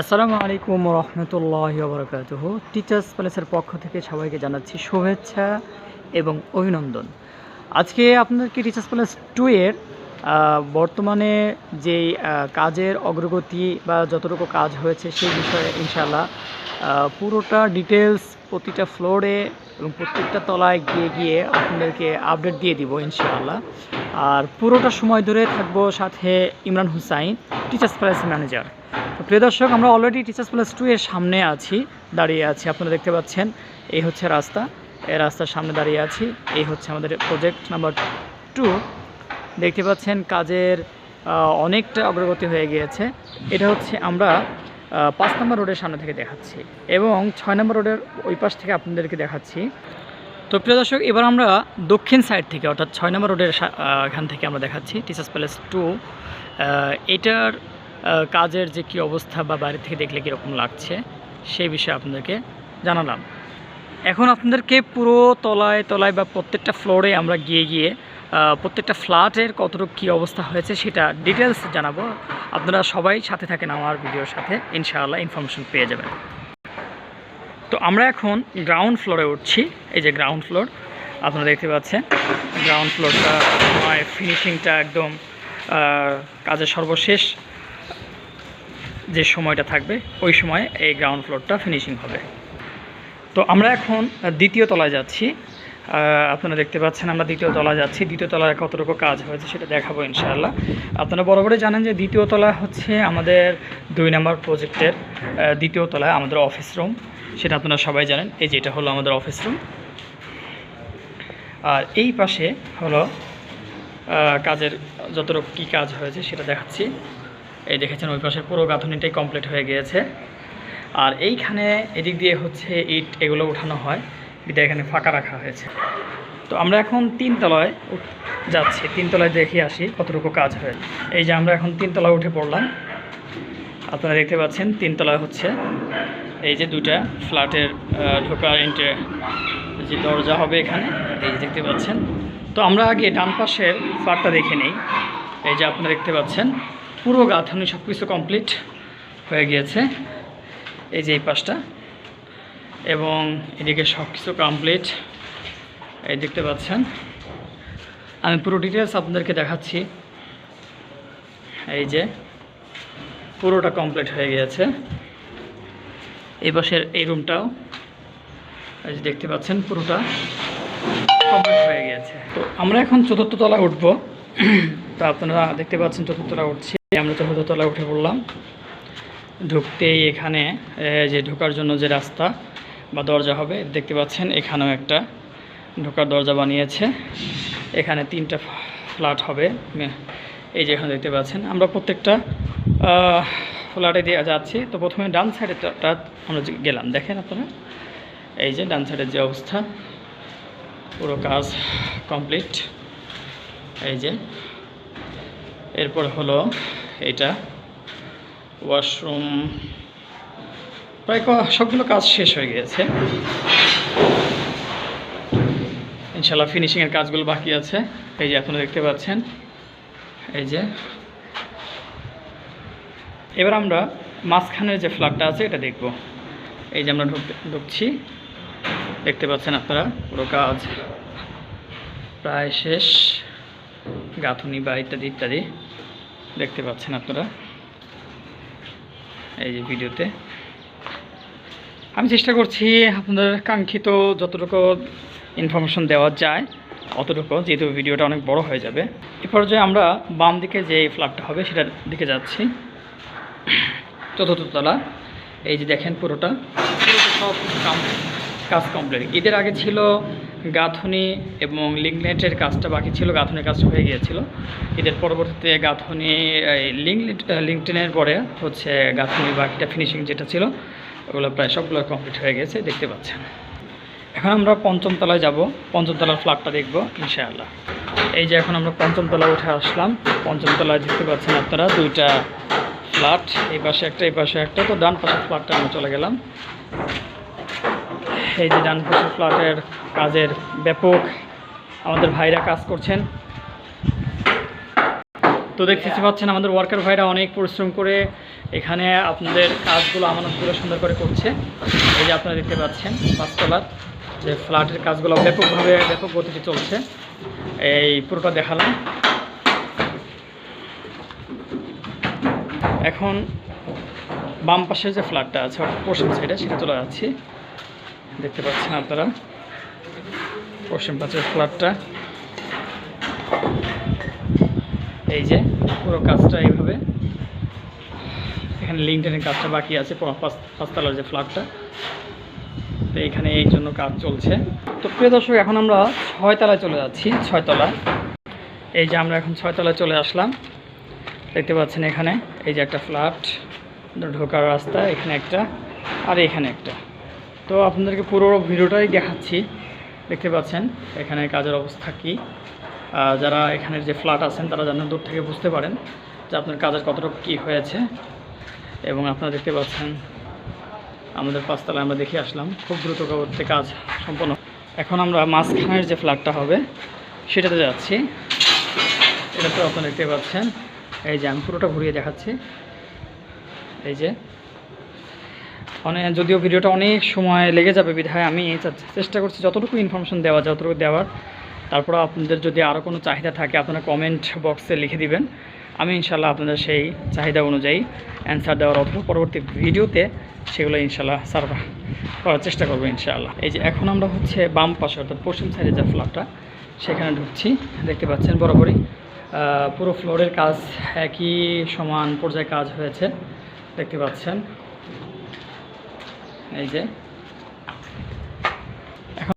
আসসালামু আলাইকুম রহমতুল্লাহ বরকাতুহ। টিচার্স প্যালেসের পক্ষ থেকে সবাইকে জানাচ্ছি শুভেচ্ছা এবং অভিনন্দন। আজকে আপনাদেরকে টিচার্স প্যালেস টু এর বর্তমানে আহ, কাজের অগ্রগতি বা যতটুকু কাজ হয়েছে সেই বিষয়ে ইনশাল্লাহ পুরোটা ডিটেলস প্রতিটা ফ্লোরে এবং প্রত্যেকটা তলায় গিয়ে গিয়ে আপনাদেরকে আপডেট দিয়ে দিব ইনশাআল্লাহ। আর পুরোটা সময় ধরে থাকব সাথে Imran Hussain teachers palace manager তো প্রিয় দর্শক, আমরা অলরেডি টিচার্স প্লাস টু এর সামনে আছি, দাঁড়িয়ে আছি। আপনারা দেখতে পাচ্ছেন, এই হচ্ছে রাস্তা। এই রাস্তার সামনে দাঁড়িয়ে আছি। এই হচ্ছে আমাদের প্রজেক্ট নাম্বার টু দেখতে পাচ্ছেন, কাজের অনেকটা অগ্রগতি হয়ে গিয়েছে। এটা হচ্ছে আমরা পাঁচ নম্বর রোডের সামনে থেকে দেখাচ্ছি এবং ছয় নম্বর রোডের ওই পাশ থেকে আপনাদেরকে দেখাচ্ছি। তো প্রিয় দর্শক, এবার আমরা দক্ষিণ সাইড থেকে, অর্থাৎ ছয় নম্বর রোডের এখান থেকে আমরা দেখাচ্ছি টিচার্স প্যালেস টু এটার কাজের যে কী অবস্থা বা বাইরে থেকে দেখলে কীরকম লাগছে, সেই বিষয়ে আপনাদেরকে জানালাম। এখন আপনাদেরকে পুরো তলায় তলায় বা প্রত্যেকটা ফ্লোরে আমরা গিয়ে গিয়ে প্রত্যেকটা ফ্ল্যাটের কতটুকু কী অবস্থা হয়েছে সেটা ডিটেলস জানাব। আপনারা সবাই সাথে থাকেন আমার ভিডিওর সাথে, ইনশাআল্লাহ ইনফরমেশন পেয়ে যাবেন। তো আমরা এখন গ্রাউন্ড ফ্লোরে উঠছি, এই যে গ্রাউন্ড ফ্লোর আপনারা দেখতে পাচ্ছেন গ্রাউন্ড ফ্লোরটা ফিনিশিংটা একদম কাজের সর্বশেষ। যে সময়টা থাকবে, ওই সময় এই গ্রাউন্ড ফ্লোরটা ফিনিশিং হবে। তো আমরা এখন দ্বিতীয় তলায় যাচ্ছি। আপনারা দেখতে পাচ্ছেন আমরা দ্বিতীয় তলায় যাচ্ছি। দ্বিতীয় তলায় কতটুকু কাজ হয়েছে সেটা দেখাবো ইনশাআল্লাহ। আপনারা বরাবরই জানেন যে দ্বিতীয় তলা হচ্ছে আমাদের দুই নম্বর প্রজেক্টের দ্বিতীয় তলায় আমাদের অফিস রুম সেটা আপনারা সবাই জানেন। এই যে এটা হলো আমাদের অফিস রুম আর এই পাশে হলো কাজের যতটুকু কী কাজ হয়েছে সেটা দেখাচ্ছি। এই দেখেছেন ওই পাশে পুরো গাঁথনিটাই কমপ্লিট হয়ে গিয়েছে। আর এইখানে এদিক দিয়ে হচ্ছে ইট এগুলো উঠানো হয়। এটা এখানে ফাঁকা রাখা হয়েছে। তো আমরা এখন তিনতলায় যাচ্ছি। তিনতলায় দেখে আসি কতটুকু কাজ হয়। এই যে আমরা এখন তিনতলায় উঠে পড়লাম। আপনারা দেখতে পাচ্ছেন তিনতলায় হচ্ছে এই যে দুটা ফ্ল্যাটের ঢোকার এন্ট্রে যে দরজা হবে এখানে, এই যে দেখতে পাচ্ছেন। তো আমরা আগে ডান পাশের ফ্ল্যাটটা দেখে নেই। এই যে আপনারা দেখতে পাচ্ছেন পুরো গাঁথনি সব কিছু কমপ্লিট হয়ে গিয়েছে। এই যে এই পাশটা। এবং এদিকে সব কিছু কমপ্লিট এই দেখতে পাচ্ছেন। আমি পুরো ডিটেলস আপনাদেরকে দেখাচ্ছি। এই যে পুরোটা কমপ্লিট হয়ে গিয়েছে। এই পাশের এই রুমটাও এই যে দেখতে পাচ্ছেন, পুরোটা কমপ্লিট হয়ে গিয়েছে। তো আমরা এখন চতুর্থ তলা উঠবো। তো আপনারা দেখতে পাচ্ছেন, চতুর্থ তলা উঠছি। আমরা চতুর্থ তলা উঠে পড়লাম। ঢুকতেই এখানে যে ঢোকার জন্য যে রাস্তা বা দরজা হবে, দেখতে পাচ্ছেন এখানেও একটা ঢোকার দরজা বানিয়েছে। এখানে তিনটা ফ্ল্যাট হবে এই যে এখানে দেখতে পাচ্ছেন। আমরা প্রত্যেকটা ফ্ল্যাটে দিয়ে যাচ্ছি। তো প্রথমে ডান সাইডেটা আমরা গেলাম, দেখেন আপনারা? এই যে ডান সাইডের যে অবস্থা, পুরো কাজ কমপ্লিট। এই যে, এরপর হলো এটা। ওয়াশরুম। প্রায় সবগুলো কাজ শেষ হয়ে গিয়েছে। ইনশাল্লাহ ফিনিশিংয়ের কাজগুলো বাকি আছে। এই যে আপনারা দেখতে পাচ্ছেন। এই যে। এবার আমরা মাঝখানের যে ফ্ল্যাটটা আছে, এটা দেখব। এই যে আমরা ঢুকছি। দেখতে পাচ্ছেন আপনারা, পুরো কাজ প্রায় শেষ। গাঁথুনি বা ইত্যাদি ইত্যাদি। দেখতে পাচ্ছেন আপনারা। এই যে ভিডিওতে। আমি চেষ্টা করছি আপনাদের কাঙ্ক্ষিত যতটুকু ইনফরমেশন দেওয়া যায়, অতটুকু, যেহেতু ভিডিওটা অনেক বড় হয়ে যাবে। এ পর্যায়ে আমরা বাম দিকে যে ফ্ল্যাটটা হবে, সেটার দিকে যাচ্ছি। চতুর্থ তলা। এই যে দেখেন পুরোটা। পুরোটা সব কাজ কমপ্লিট ঈদের আগে ছিল গাঁথনি এবং লিঙ্কনেটের কাজটা বাকি ছিল গাঁথনির কাজটা হয়ে গিয়েছিল। ঈদের পরবর্তীতে গাঁথনি লিঙ্ক লিঙ্কটেনের পরে হচ্ছে গাঁথনি বাকিটা ফিনিশিং যেটা ছিল, ওগুলো প্রায় সবগুলো কমপ্লিট হয়ে গেছে, দেখতে পাচ্ছেন। এখন আমরা পঞ্চম তলায় যাব, পঞ্চম তলার ফ্ল্যাটটা দেখব, ইনশাআল্লাহ। এই যে এখন আমরা পঞ্চম তলা উঠে আসলাম, পঞ্চম তলায় দেখতে পাচ্ছেন আপনারা দুইটা ফ্ল্যাট এই পাশে একটা, এই পাশে একটা, তো ডান পাশের ফ্ল্যাটটা আমরা চলে গেলাম। এই যে ডান পাশের ফ্ল্যাটের কাজের ব্যাপক আমাদের ভাইরা কাজ করছেন। তো দেখতে পাচ্ছেন আমাদের ওয়ার্কার ভাইরা অনেক পরিশ্রম করে এখানে আপনাদের কাজগুলো আমানতগুলো সুন্দর করে করছে। এই যে আপনারা দেখতে পাচ্ছেন, পাঁচতলার যে ফ্ল্যাটের কাজগুলো ব্যাপকভাবে, ব্যাপক গতিতে চলছে। এই পুরোটা দেখালাম। এখন বাম পাশের যে ফ্ল্যাটটা আছে পশ্চিম সাইডে সেটা চলে যাচ্ছি। দেখতে পাচ্ছেন আপনারা। পশ্চিম পাশের ফ্ল্যাটটা। এই যে, পুরো কাজটা এইভাবে। এখানে লিঙ্কটেনের কাজটা বাকি আছে পাঁচতলার যে ফ্ল্যাটটা। তো এখানে এই জন্য কাজ চলছে। তো প্রিয় দর্শক, এখন আমরা ছয়তলায় চলে যাচ্ছি ছয়তলা এই যে আমরা এখন ছয়তলায় চলে আসলাম। দেখতে পাচ্ছেন এখানে, এই যে একটা ফ্ল্যাট, ঢোকার রাস্তা, এখানে একটা, আর এখানে একটা। তো আপনাদেরকে পুরো ভিডিওটাই দেখাচ্ছি। দেখতে পাচ্ছেন, এখানে কাজের অবস্থা কী। যারা এখানের যে ফ্ল্যাট আছেন, তারা যেন দূর থেকে বুঝতে পারেন যে আপনার কাজের কতটুকু কী হয়েছে। এবং আপনারা দেখতে পাচ্ছেন, আমাদের পাঁচতলায় আমরা দেখে আসলাম, খুব দ্রুত গতিতে কাজ সম্পন্ন। এখন আমরা মাঝখানের যে ফ্ল্যাটটা হবে, সেটাতে যাচ্ছি। এটা তো আপনারা দেখতে পাচ্ছেন, এই যে আমি পুরোটা ঘুরিয়ে দেখাচ্ছি। এই যে অনেক যদিও ভিডিওটা অনেক সময় লেগে যাবে বিধায়, আমি চেষ্টা করছি যতটুকু ইনফরমেশন দেওয়া যায় যতটুকু দেওয়ার। তারপর আপনাদের যদি আরও কোনো চাহিদা থাকে, আপনারা কমেন্ট বক্সে লিখে দিবেন। আমি ইনশাল্লাহ আপনাদের সেই চাহিদা অনুযায়ী অ্যান্সার দেওয়ার অথবা পরবর্তী ভিডিওতে সেগুলো ইনশাল্লাহ সার্ভ করার চেষ্টা করব ইনশাআল্লাহ। এই যে এখন আমরা হচ্ছে বাম পাশে, অর্থাৎ পশ্চিম সাইডে যে ফ্ল্যাটটা সেখানে ঢুকছি। দেখতে পাচ্ছেন বরাবরই পুরো ফ্লোরের কাজ একই সমান পর্যায়ে কাজ হয়েছে। দেখতে পাচ্ছেন এই যে